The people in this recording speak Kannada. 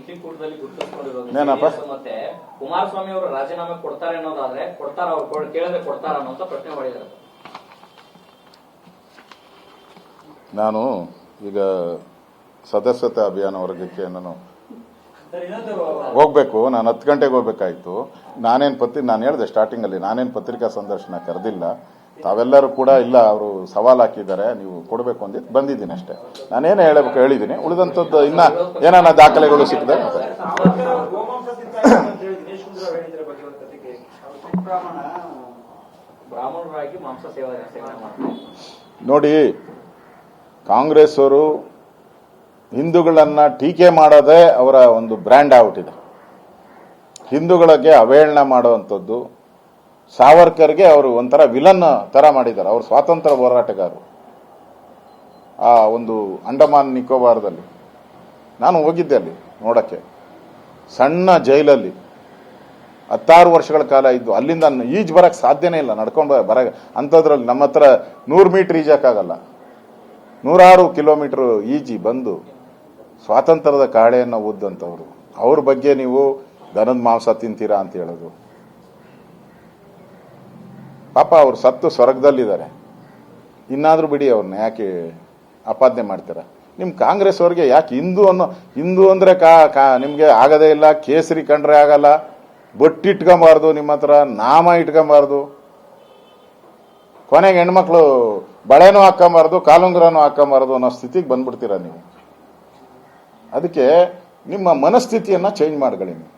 ಗುರುತಿಸ್ಕೊಂಡಿರೋದು? JDS ಮತ್ತೆ ಕುಮಾರಸ್ವಾಮಿ ಅವರು ರಾಜೀನಾಮೆ ಕೊಡ್ತಾರೆ ಅನ್ನೋದಾದ್ರೆ ಕೊಡ್ತಾರ ಅವ್ರು ಕೇಳಿದ್ರೆ ಕೊಡ್ತಾರ ಅನ್ನೋ ಪ್ರಶ್ನೆ ಮಾಡಿದ್ದಾರೆ. ನಾನು ಈಗ ಸದಸ್ಯತೆ ಅಭಿಯಾನ ವರ್ಗಕ್ಕೆ ನಾನು ಹೋಗ್ಬೇಕು ನಾನು ಹತ್ತು ಗಂಟೆಗೆ ಹೋಗ್ಬೇಕಾಯ್ತು. ನಾನೇನು ಪತ್ರಿ ನಾನು ಹೇಳಿದೆ ಸ್ಟಾರ್ಟಿಂಗಲ್ಲಿ ನಾನೇನು ಪತ್ರಿಕಾ ಸಂದರ್ಶನ ಕರೆದಿಲ್ಲ. ತಾವೆಲ್ಲರೂ ಕೂಡ ಇಲ್ಲ, ಅವರು ಸವಾಲು ಹಾಕಿದ್ದಾರೆ, ನೀವು ಕೊಡಬೇಕು ಅಂದಿದ್ದು ಬಂದಿದ್ದೀನಿ ಅಷ್ಟೇ. ನಾನೇನು ಹೇಳಬೇಕು ಹೇಳಿದ್ದೀನಿ. ಉಳಿದಂಥದ್ದು ಇನ್ನ ಏನಾನ ದಾಖಲೆಗಳು ಸಿಕ್ಕಿದೆ ನೋಡಿ ಕಾಂಗ್ರೆಸ್ ಅವರು ಹಿಂದೂಗಳನ್ನ ಟೀಕೆ ಮಾಡೋದೇ ಅವರ ಒಂದು ಬ್ರ್ಯಾಂಡ್ ಆಗ್ಬಿಟ್ಟಿದೆ ಹಿಂದೂಗಳಿಗೆ ಅವಹೇಳನ ಮಾಡುವಂಥದ್ದು ಸಾವರ್ಕರ್ಗೆ ಅವರು ಒಂಥರ ವಿಲನ್ ತರ ಮಾಡಿದ್ದಾರೆ. ಅವರು ಸ್ವಾತಂತ್ರ್ಯ ಹೋರಾಟಗಾರರು. ಆ ಒಂದು ಅಂಡಮಾನ್ ನಿಕೋಬಾರದಲ್ಲಿ. ನಾನು ಹೋಗಿದ್ದೆ ಅಲ್ಲಿ ನೋಡಕ್ಕೆ. ಸಣ್ಣ ಜೈಲಲ್ಲಿ. ಹತ್ತಾರು ವರ್ಷಗಳ ಕಾಲ ಇದ್ದು, ಅಲ್ಲಿಂದ ಈಜ್ ಬರಕ್ ಸಾಧ್ಯನೇ ಇಲ್ಲ. ನಡ್ಕೊಂಡು ಬರ, ಅಂಥದ್ರಲ್ಲಿ ನಮ್ಮ ಹತ್ರ ನೂರು ಮೀಟ್ರ್ ಈಜಕ್ಕಾಗಲ್ಲ. ನೂರಾರು ಕಿಲೋಮೀಟರ್ ಈಜಿ ಬಂದು ಸ್ವಾತಂತ್ರ್ಯದ ಕಾಳೆಯನ್ನು ಓದ್ದಂಥವ್ರು ಅವ್ರ ಬಗ್ಗೆ ನೀವು ದನದ ಮಾಂಸ ತಿಂತೀರಾ ಅಂತ ಹೇಳೋದು. ಪಾಪ ಅವ್ರು ಸತ್ತು ಸ್ವರ್ಗದಲ್ಲಿದ್ದಾರೆ. ಇನ್ನಾದರೂ ಬಿಡಿ ಅವ್ರನ್ನ ಯಾಕೆ ಅಪಾದನೆ ಮಾಡ್ತೀರಾ? ನಿಮ್ಮ ಕಾಂಗ್ರೆಸ್ ಅವ್ರಿಗೆ ಯಾಕೆ ಹಿಂದೂ ಅನ್ನೋ, ಹಿಂದೂ ಅಂದ್ರೆ ಕಾ ಕಾ, ನಿಮಗೆ ಆಗದೇ ಇಲ್ಲ, ಕೇಸರಿ ಕಂಡ್ರೆ ಆಗಲ್ಲ, ಬೊಟ್ಟು ಇಟ್ಕೊಂಬಾರ್ದು ನಿಮ್ಮ ಹತ್ರ, ನಾಮ ಇಟ್ಕೊಂಬಾರ್ದು. ಕೊನೆಗೆ ಹೆಣ್ಮಕ್ಳು ಬಳೆನೂ ಹಾಕೊಂಬಾರ್ದು ಕಾಲುಂಗ್ರನೂ ಹಾಕೊಂಬಾರ್ದು ಅನ್ನೋ ಸ್ಥಿತಿಗೆ ಬಂದ್ಬಿಡ್ತೀರ ನೀವು? ಅದಕ್ಕೆ ನಿಮ್ಮ ಮನಸ್ಥಿತಿಯನ್ನ ಚೇಂಜ್ ಮಾಡ್ಕೊಳ್ಳಿ ನೀವು.